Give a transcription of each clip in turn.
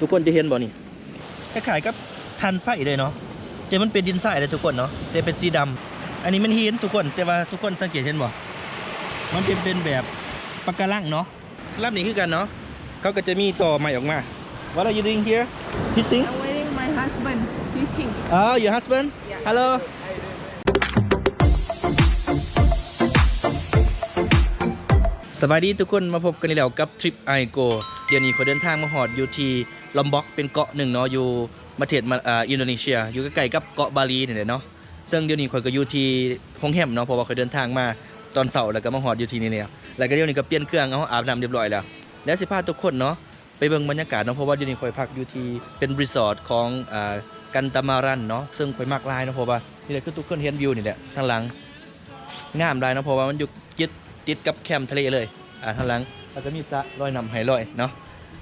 ทุกคนจะเห็นบ่นี่คล้ายๆกับทันไฟเลยเนาะแต่มันเป็นดินทรายเลยทุกคนเนาะแต่เป็นสีดำอันนี้มันเห็นทุกคนแต่ว่าทุกคนสังเกตเห็นบ่มันเป็นเป็นแบบปะการังเนาะลำนี้คือกันเนาะเขาก็จะมีต่อใหม่ออกมา What are you doing here fishing I'm waiting my husband fishing. Oh your husband Yeah. Hello สวัสดีทุกคนมาพบกันอีกแล้วกับทริปไอโกเดี๋ยวนี้ขอเดินทางมาหอดอยู่ที่ลอมบ็อกเป็นเกาะหนึ่งเนาะอยู่ประเทศมาอ่าอินโดนีเซีย อยู่ใกล้ๆกับเกาะบาลีนี่แหละเนาะซึ่งเดี๋ยวนี้ข่อยก็อยู่ที่ฮงแฮมเนาะเพราะว่าขอยเดินทางมาตอนเสาร์แล้วก็มาหอดอยู่ที่นี่เนี่ยแล้วก็เดี๋ยวนี้ก็เปลี่ยนเครื่องเอาอาบน้ำเรียบร้อยแล้ว แล้วสิพาทุกคนเนาะไปเบิ่งบรรยากาศเนาะเพราะว่าเดี๋ยวนี้ข่อยพักอยู่ที่เป็นรีสอร์ทของอ่ากันตามารันเนาะซึ่งข่อยมักหลายเนาะเพราะว่านี่แหละคือทุกคนเห็นวิวนี่แหละทางหลังงามหลายเนาะเพราะว่ามันอยู่ติด ติดกับแคมป์ทะเลเลยอ่าทางหลังแล้วก็มีสระลอยน้ำไหลอยเนาะ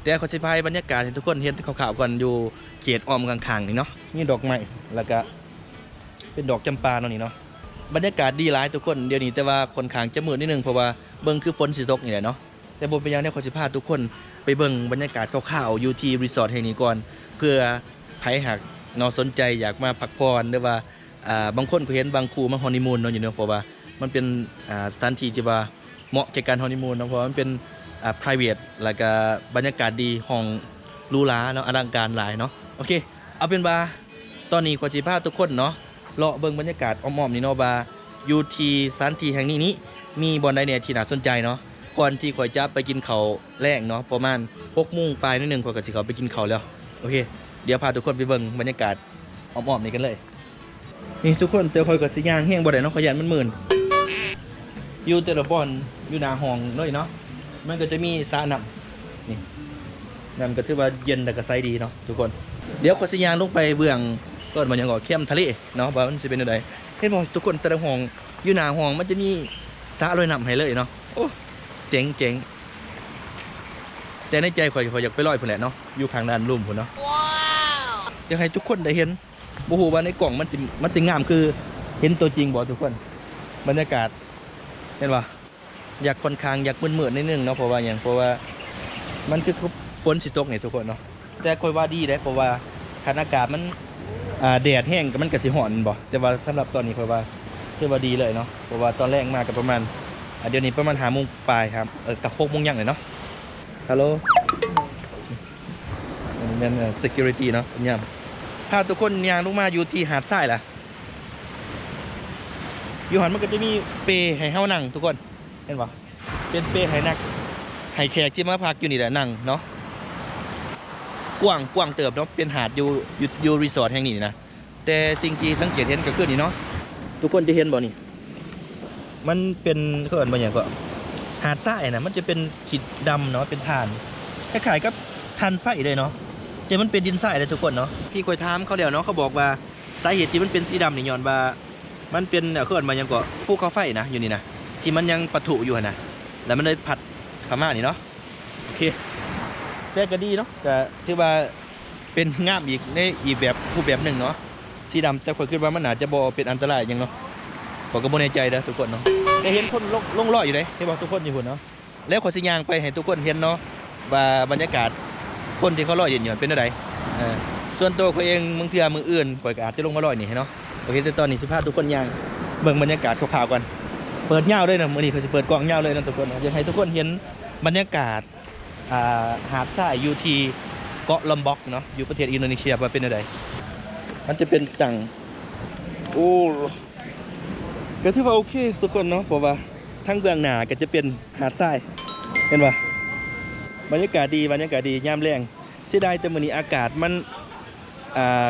แต่ขอสิพายบรรยากาศให้ทุกคนเห็นข่าวๆก่อนอยู่เขตอ้อมกลางๆนี่เนาะนี่ดอกไม้แล้วก็เป็นดอกจำปาเนาะนี่เนาะบรรยากาศดีหลายทุกคนเดี๋ยวนี้แต่ว่าคนข้างจะมืดนิดนึงเพราะว่าเบิ่งคือฝนสิตกนี่แหละเนาะแต่บนเป็นอยังได้ขอสิพาทุกคนไปเบิ่งบรรยากาศคร่าวๆอยู่ที่รีสอร์ทแห่งนี้ก่อนเพื่อใครหากเนอสนใจอยากมาพักผ่อนหรือว่าอ่าบางคนก็เห็นบางคูมาฮอนีมูนเนาะอยู่เนาะเพราะว่ามันเป็นอ่าสถานที่ที่ว่า เหมาะแก่การฮอนีมูนเนาะเพราะมันเป็นอ่า private แล้วก็บรรยากาศดีห้องหรูหราเนาะอลังการหลายเนาะโอเค เอาเป็นว่าตอนนี้ขอสิพาทุกคนเนาะเลาะเบิ่งบรรยากาศอ้อมๆนี่เนาะว่าอยู่ที่สถานที่แห่งนี้นี้มีบ่อนใดเนี่ยที่น่าสนใจเนาะก่อนที่ข่อยจะไปกินเขาแรงเนาะประมาณ6โมงปลายนิดนึงข่อยก็สิเขาไปกินเขาแล้วโอเค เดี๋ยวพาทุกคนไปเบิ่งบรรยากาศอ้อมๆนี่กันเลย นี่ทุกคนเจอข่อยก็สิยางแห้งบ่ได้เนาะข่อยยันมันหมื่น อยู่แต่ละบอนอยู่หน้าห้องเลยเนาะมันก็จะมีสระน้ำนี่น้ำก็ถือว่าเย็นแต่ก็ใสดีเนาะทุกคน เดี๋ยวขอสิยางลงไปเบื้องก่อนมันยังก่อเข้มทะเลเนาะว่ามันจะเป็นอะไรเห็นบอกทุกคนแต่ละห้องอยู่หน้าห้องมันจะมีสระลอยน้ำให้เลยเนาะโอ้เจ๋งเจ๋งแต่ในใจข่อยข่อยอยากไปลอยพุ่นแหละเนาะอยู่ข้างด้านลุ่มพุ่นเนาะอยากให้ทุกคนได้เห็นบูฮูว่าในกล่องมันสิมันสิงามคือเห็นตัวจริงบ่ทุกคน บรรยากาศ เห็นปะอยากค่อนข้างอยากมืดๆนิดนึงเนาะเพราะว่าอย่างเพราะว่ามันคือฝนสิตกเนี่ยทุกคนเนาะแต่คอยว่าดีเลยเพราะว่าคันอากาศมันอ่าแดดแห้งกับมันก็สิหอนบ่แต่ว่าสำหรับตอนนี้คอยว่าคือว่าดีเลยเนาะเพราะว่าตอนแรกมากับประมาณเดี๋ยวนี้ประมาณหาโมงปลายครับเออกับหกโมงยังเลยเนาะฮัลโหลนั่นเอ่ security เนาะเป็นยังถ้าทุกคนยางลงมาอยู่ที่หาดทรายล่ะ อยู่หันมันก็จะมีเปรให้เฮานั่งทุกคนเห็นปะเป็นเปรให้นักให้แขกที่มาพักอยู่นี่แหละนั่งเนาะกว้างกว้างเติบเนาะเป็นหาดอยู่อยู่อยู่รีสอร์ทแห่งนี้นี่นะแต่สิ่งที่สังเกตเห็นก็คือนี่เนาะทุกคนจะเห็นบ่นี่มันเป็นเขาเอิ้นว่าหยังก็หาดทรายนะมันจะเป็นขีดดำเนาะเป็นฐานคล้ายๆกับฐานไฟเลยเนาะแต่มันเป็นดินทรายเลยทุกคนเนาะที่คอยถามเขาแล้วเนาะเขาบอกว่าสาเหตุที่มันเป็นสีดำนี่ย้อนว่า มันเป็นเอ่อเคลื่อนมายังก็ภูเขาไฟนะอยู่นี่นะที่มันยังปะทุอยู่นะแล้วมันเลยผัดขามานี่เนาะโอเคแต่ก็ดีเนาะก็ถือว่าเป็นงามอีกในอีกแบบรูปแบบหนึ่งเนาะสีดำแต่คนคิดว่ามันอาจจะบ่เป็นอันตรายยังเนาะผมก็บ่แน่ใจนะทุกคนเนาะแต่เห็นคนลงลงลอยอยู่เลยที่บอกทุกคนอยู่หุ่นเนาะแล้วขอสิย่างไปให้ทุกคนเห็นเนาะว่าบรรยากาศคนที่เขาลอยอยู่เนี่ยเป็นอะไรเออส่วนตัวเขาเองมึงเทื่อมืออื่นข่อยกาจจะลงมาลอยนี่เนาะ อเคแต่ตอนนี้สิพาทุกคนย่างเบิ่งบรรยากาศคร่าวๆก่อนเปิดเงาด้วยนะมือนี้เขาสิเปิดกล้องเงาเลยนะทุกคนนะอยากให้ทุกคนเห็นบรรยากาศาหาดทรายอยู่ที่เกาะลอมบ็อกเนาะอยู่ประเทศอินโดนีเซียว่าเป็นอะไรมันจะเป็นตังโอ้ก็ถือว่าโอเคทุกคนเนาะเพราะว่าทั้งเบื้องหน้าก็จะเป็นหาดทรายเห็นปะบรรยากาศดีบรรยากาศดียามแรงเสียดายแต่มื้อนี้อากาศมัน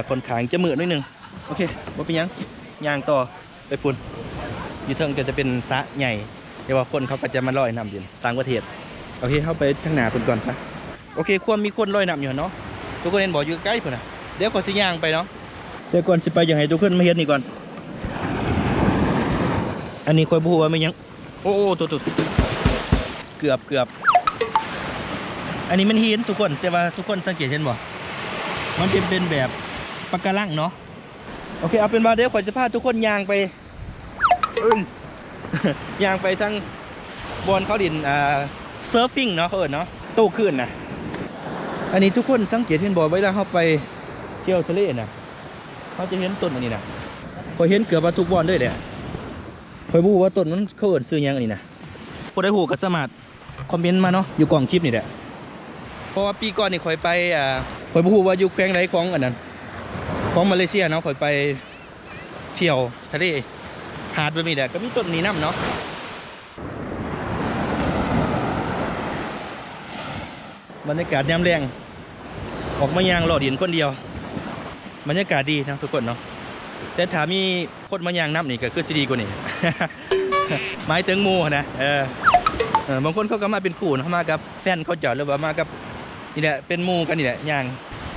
ค่อนข้างจะมืดนิดนึง โอเคว่าเป็นหยังย่างต่อไปปุ่นอยู่เทิงก็จะเป็นสระใหญ่เดี๋ยวว่าคนเขาก็จะมาลอยน้ำอยู่ต่างประเทศโอเคเข้าไปข้างหน้าปุ่นก่อนซะโอเคควรมีคนลอยน้ำอยู่เนาะทุกคนเห็นบอกอยู่ใกล้ปุ่นนะเดี๋ยวขอสิย่างไปเนาะเดี๋ยวก่อนสิไปอย่างไรทุกคนมาเห็นนี่ก่อน อันนี้คอยบูว่าไม่ยังโอ้โอ้ตัวตัวเกือบเกือบอันนี้มันเห็นทุกคนแต่ว่าทุกคนสังเกตเห็นบ่ มันจะเป็นแบบปะการังเนาะ โอเคเอาเป็นว่าเดี๋ยวขอจะพาทุกคนยางไปอึ้นยางไปทั้งบอนเขาดินอ่าเซิร์ฟฟิ้งเนาะเขาเอิญเนาะโตขึ้นนะอันนี้ทุกคนสังเกตเห็นบ่เวลาเขาไปเที่ยวทะเลน่ะเขาจะเห็นต้นอันนี้นะพอยเห็นเกือบว่าทุกบอนด้วยเนี่ยคอยบูว่าต้นมันเขาเอิ้นซื้อหยังอันนี้นะผู้ใดหูก็สามารถคอมเมนต์มาเนาะอยู่กล่องคลิปนี่แหละเพราะว่าปีก่อนนี่คอยไปอ่าคอยบูว่าอยู่แขวงใดของอันนั้น ของมาเลเซียเนาะคอยไปเที่ยวทะเลหาดแบบนี้แหละก็มีต้นนี้นํเนาะบรรยากาศยามแรงออกมายางหลอดินคนเดียว บรรยากาศดีนะทุกคนเนาะแต่ถามีคนมายางน้ำนี่ก็คือสิดีกว่านี่หมายถึงมูนะเออบางคนเขาก็มาเป็นคู่นะมากับแฟนเขาเจอดหรือว่ามากับนี่แหละเป็นมูกันนี่แหละยาง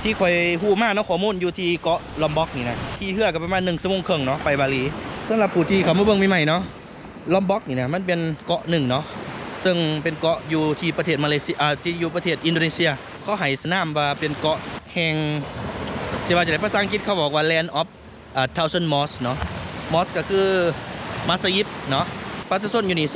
ที่คอยหู้มากเนาะข้อมูลอยู่ที่เกาะลอมบ็อกนี่นะที่เฮือกันประมาณหนึ่งชั่วโมงครึ่งเนาะไปบาหลีสำหรับผู้ที่เขามาเบิ่งใหม่ๆเนาะลอมบ็อกนี่นะมันเป็นเกาะหนึ่งเนาะซึ่งเป็นเกาะอยู่ที่ประเทศมาเลเซียอ่าที่อยู่ประเทศอินโดนีเซียเขาให้สนามว่าเป็นเกาะแห่งสิว่าจะได้ภาษาอังกฤษเขาบอกว่า land of อ่า thousand mosques เนาะ mosque ก็คือมัสยิดเนาะประชาชนอยู่นี่